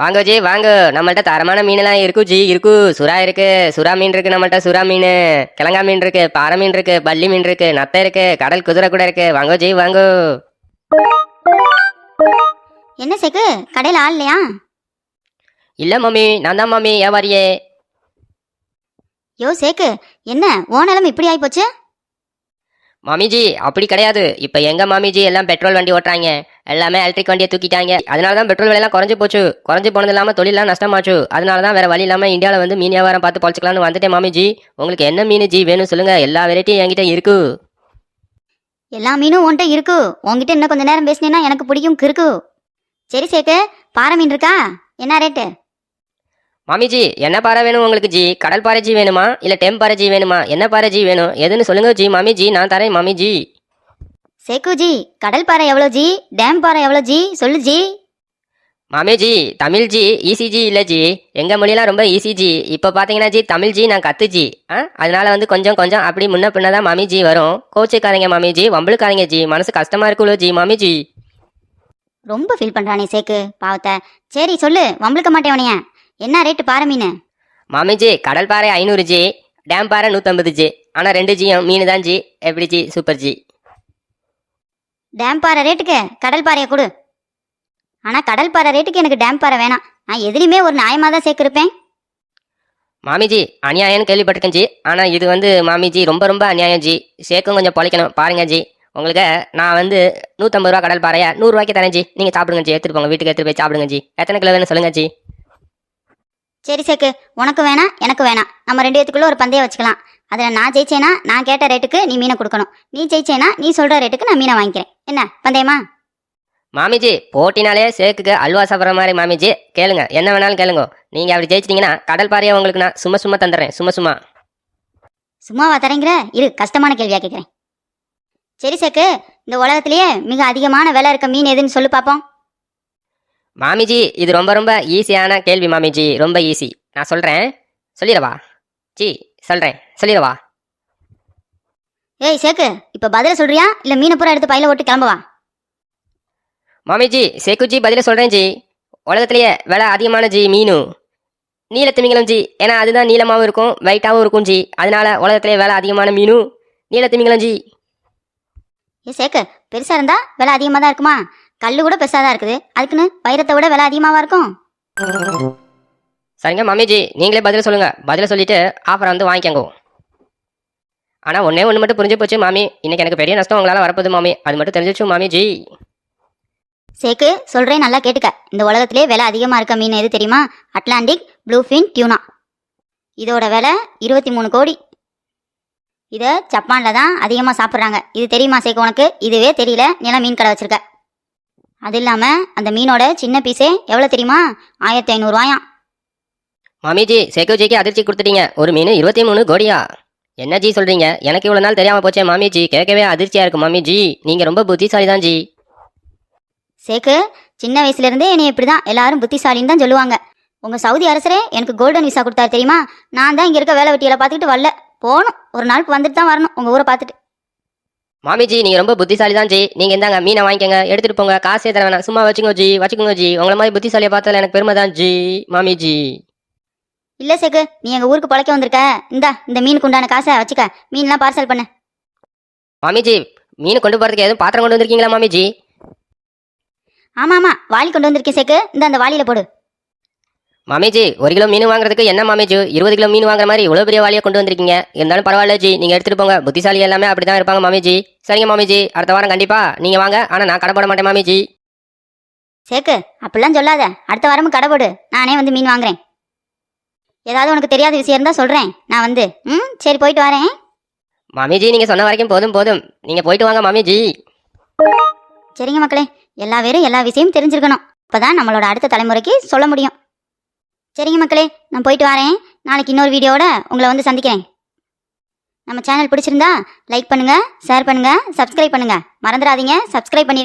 வாங்க ஜி வாங்க. நம்மள்ட்ட தரமான மீனெல்லாம் இருக்கு ஜி. இருக்கு. சுறா இருக்கு. சுறா மீன் இருக்கு நம்மள்ட்ட சுறா மீன். கிழங்கா மீன் இருக்கு பாறை மீன் இருக்கு பல்லி மீன் இருக்கு நத்தை இருக்கு கடல் குதிரை கூட இருக்கு. வாங்க ஜி வாங்க. என்ன சேக்கு? கடையில் ஆள் இல்லையா? இல்ல மம்மி நான் தான் மம்மி வியாபாரியே. யோ சேக்கு என்ன? ஓ நிலம் இப்படி ஆயிப்போச்சு? மாமிஜி அப்படி கிடையாது. இப்போ எங்க மாமிஜி எல்லாம் பெட்ரோல் வண்டி ஓட்டுறாங்க. எல்லாமே எலக்ட்ரிக் வண்டியை தூக்கிட்டாங்க. அதனால தான் பெட்ரோல் விலையெல்லாம் குறைஞ்சு போச்சு. குறைஞ்சு போனது இல்லாமல் தொழிலாம் நஷ்டமாச்சு. அதனால தான் வேற வழி இல்லாமல் இந்தியாவில் வந்து மீன் வியாபாரம் பார்த்து பொழைச்சிக்கலாம்னு வந்துட்டேன் மாமிஜி உங்களுக்கு என்ன மீன் ஜி வேணும் சொல்லுங்க. எல்லா வெரைட்டியும் என்கிட்ட இருக்கு. எல்லா மீனும் உன்கிட்ட இருக்கு. உன்கிட்ட இன்னும் கொஞ்ச நேரம் பேசினேன்னா எனக்கு பிடிக்கும் கிறுக்கு. சரி சேக்கு பாறை மீன் இருக்கா? என்ன ரேட்டு மாமிஜி என்ன பாறை வேணும் உங்களுக்கு ஜி? கடல் பாறை ஜி வேணுமா? இல்லை டெம் பாறை ஜி வேணுமா? என்ன பாறை ஜி வேணும்? எதுன்னு சொல்லுங்க ஜி மாமிஜி நான் தரேன் மாமிஜி சேக்கு ஜி கடல் பாறை எவ்வளோ ஜி? டேம் பாறை எவ்வளோ ஜி? சொல்லு ஜி. மாமிஜி தமிழ் ஜி ஈஸி ஜி இல்லை ஜி. எங்கள் மொழியெல்லாம் ரொம்ப ஈஸி ஜி. இப்போ பார்த்தீங்கன்னா ஜி தமிழ் ஜி நான் கத்து ஜி. ஆ? அதனால வந்து கொஞ்சம் கொஞ்சம் அப்படி முன்ன பின்ன தான் மாமி ஜி வரும். கோச்சிக்காதீங்க மாமி ஜி வம்பளுக்காதீங்க ஜி. மனசு கஷ்டமா இருக்குல்ல ஜி மாமி ஜி. ரொம்ப ஃபீல் பண்ணுறானே சேக்கு பாவத்தை. சரி சொல்லு வம்பளுக்க மாட்டேன் உனைய. என்ன ரேட்டு பாறை மீன்? மாமி ஜி கடல் பாறை ஐநூறு ஜி டேம் பாறை நூற்றம்பது ஜி. ஆனால் ரெண்டு ஜியும் மீன் தான் ஜி. எப்படி ஜி? Super G. டேம் பாறை ரேட்டுக்கு கடல் பாறையை கொடு. ஆனால் கடல் பாறை ரேட்டுக்கு எனக்கு டேம் பாறை வேணாம். நான் எதுலையுமே ஒரு நியாயமாக தான் சேர்க்கிருப்பேன். மாமி ஜி அநியாயம்னு கேள்விப்பட்டிருக்கேன் ஜி. ஆனால் இது வந்து மாமி ஜி ரொம்ப ரொம்ப அநியாயம் ஜி. சேர்க்கும் கொஞ்சம் பொழைக்கணும். பாருங்க ஜி. உங்களுக்கு நான் வந்து நூற்றம்பது ரூபா கடல் பாறையா நூறுரூவாய்க்கு தரேன் ஜி. நீங்கள் சாப்பிடுங்க ஜி. எடுத்துட்டு போங்க. வீட்டுக்கு எடுத்துட்டு போய் சாப்பிடுங்க ஜி. எத்தனை கிலோ வேணும் சொல்லுங்க ஜி. சரி சேக்கு. உனக்கு வேணாம் எனக்கு வேணாம். நம்ம ரெண்டு பேத்துக்குள்ள ஒரு பந்தயம் வச்சுக்கலாம். அதில் நான் ஜெயிச்சேனா நான் கேட்ட ரேட்டுக்கு நீ மீனை கொடுக்கணும். நீ ஜெயிச்சேனா நீ சொல்கிற ரேட்டுக்கு நான் மீனை வாங்கிக்கிறேன். என்ன? பந்தயமா மாமிஜி போட்டினாலே சேக்குக்கு அல்வா சாப்பிட்ற மாதிரி மாமிஜி கேளுங்க. என்ன வேணாலும் கேளுங்க. நீங்கள் அப்படி ஜெயிச்சிட்டீங்கன்னா கடல் பாறையை உங்களுக்கு நான் சும்மா சும்மா தந்துடுறேன். சும்மா சும்மா. சும்மாவா தரேங்கிற? இரு கஷ்டமான கேள்வியா கேட்குறேன் சரி சேக்கு இந்த உலகத்திலேயே மிக அதிகமான விலை இருக்க மீன் எதுன்னு சொல்லு பார்ப்போம் மாமிஜி இது ரொம்ப ரொம்ப ஈஸியான கேள்வி மாமிஜி. ரொம்ப ஈஸி நான் சொல்கிறேன் சொல்லிடவா? ஜி சொல்கிறேன் சொல்லிடவா ஏய் சேக்கு இப்போ பதில சொல்றியா? இல்லை மீனை பூரா எடுத்து பையில ஓட்டு கிளம்பவா? மாமிஜி சேக்குஜி பதில சொல்கிறேன் ஜி. உலகத்திலேயே விலை அதிகமான ஜி மீனு. நீல திமிங்கலம் ஜி. ஏன்னா அதுதான் நீளமாகவும் இருக்கும் வெயிட்டாகவும் இருக்கும் ஜி. அதனால உலகத்திலேயே விலை அதிகமான மீனு. நீல திமிங்கலம் ஜி. ஏ சேக்கு பெருசாக இருந்தா விலை அதிகமாக தான் இருக்குமா? கல் கூட பெருசாக தான் இருக்குது. அதுக்குன்னு வைரத்தை விட விலை அதிகமாவா இருக்கும்? சரிங்க மம்மிஜி நீங்களே பதில் சொல்லுங்க. பதில சொல்லிட்டு ஆஃபரை வந்து வாங்கிக்கோங்க. ஆனால் ஒன்றே ஒன்று மட்டும் புரிஞ்சு போச்சு மாமி. இன்னைக்கு எனக்கு பெரிய நஷ்டம் உங்களால் வரப்போகுது மாமி. அது மட்டும் தெரிஞ்சிச்சு மாமிஜி. சேக்கு சொல்றேன் நல்லா கேட்டுக்க. இந்த உலகத்திலே விலை அதிகமாக இருக்க மீன் எது தெரியுமா? Atlantic bluefin tuna. இதோட விலை இருபத்தி மூணு கோடி. இதை ஜப்பானில் தான் அதிகமாக சாப்பிட்றாங்க. இது தெரியுமா சேக்கு உனக்கு? இதுவே தெரியல. நில மீன் கடை வச்சிருக்க. அது இல்லாமல் அந்த மீனோட சின்ன பீஸே எவ்வளோ தெரியுமா? ஆயிரத்தி ஐநூறுவாயாம் மாமிஜி சேக்குஜிக்கு அதிர்ச்சி கொடுத்துட்டீங்க. ஒரு மீன் இருபத்தி மூணு கோடியா? என்ன ஜி சொல்றீங்க? எனக்கு இவ்வளோ நாள் தெரியாம போச்சே மாமிஜி. கேட்கவே அதிர்ச்சியா இருக்கு மாமிஜி. நீங்க ரொம்ப புத்திசாலி தான் ஜி. சேக்கு சின்ன வயசுலேருந்தே என்னை இப்படி தான் எல்லாரும் புத்திசாலின்னு தான் சொல்லுவாங்க. உங்கள் சவுதி அரசரே எனக்கு கோல்டன் விசா கொடுத்தாரு தெரியுமா? நான் தான் இங்கே இருக்க வேலை வெட்டியில் பார்த்துக்கிட்டு வரல. போகணும் ஒரு நாளுக்கு வந்துட்டு தான் வரணும். உங்கள் ஊரை பார்த்துட்டு. மாமிஜி நீங்க ரொம்ப புத்திசாலி தான் ஜி. நீங்க இந்தாங்க மீனை வாங்கிக்கங்க. எடுத்துட்டு போங்க. காசே தர வேணாம். சும்மா வச்சுக்கோ ஜி. வச்சுக்கோங்க ஜி. உங்களை மாதிரி புத்திசாலியை பார்த்ததுல எனக்கு பெருமை தான் ஜி. மாமிஜி. இல்லை சேக்கு நீ எங்கள் ஊருக்கு பழைக்க வந்திருக்க. இந்தா இந்த மீனுக்கு உண்டான காசை வச்சுக்க. மீன்லாம் பார்சல் பண்ணு. மாமிஜி மீன் கொண்டு போறதுக்கு எதுவும் பாத்திரம் கொண்டு வந்திருக்கீங்களா மாமிஜி? ஆமாம் ஆமாம் வாளி கொண்டு வந்திருக்கேன் சேக்கு இந்த அந்த வாளியில் போடு. மாமிஜி ஒரு கிலோ மீன் வாங்குறதுக்கு என்ன மாமிஜி? இருபது கிலோ மீன் வாங்குற மாதிரி இவ்வளோ பெரிய வாளியை கொண்டு வந்திருக்கீங்க. இருந்தாலும் பரவாயில்ல ஜி. நீங்க எடுத்துட்டு போங்க. புத்திசாலி எல்லாமே அப்படி தான் இருப்பாங்க மாமிஜி. சரிங்க மாமிஜி. அடுத்த வாரம் கண்டிப்பா நீங்க வாங்க. ஆனா நான் கடை போட மாட்டேன் மாமிஜி. சேக்கு அப்படிலாம் சொல்லாத. அடுத்த வாரமும் கடை போடு. நானே வந்து மீன் வாங்குறேன். ஏதாவது உனக்கு தெரியாத விஷயம் இருந்தால் சொல்கிறேன் நான் வந்து ம்? சரி போயிட்டு வரேன். மாமிஜி நீங்க சொன்ன வரைக்கும் போதும் போதும். நீங்க போயிட்டு வாங்க மாமிஜி. சரிங்க மக்களே எல்லா பேரும் எல்லா விஷயமும் தெரிஞ்சிருக்கணும். அப்பதான் நம்மளோட அடுத்த தலைமுறைக்கு சொல்ல முடியும். சரிங்க மக்களே நான் போயிட்டு வரேன். நாளைக்கு இன்னொரு வீடியோவோட உங்களை வந்து சந்திக்கிறேன். நம்ம சேனல் பிடிச்சிருந்தா லைக் பண்ணுங்க ஷேர் பண்ணுங்க சப்ஸ்கிரைப் பண்ணுங்க. மறந்துடாதீங்க சப்ஸ்கிரைப் பண்ணி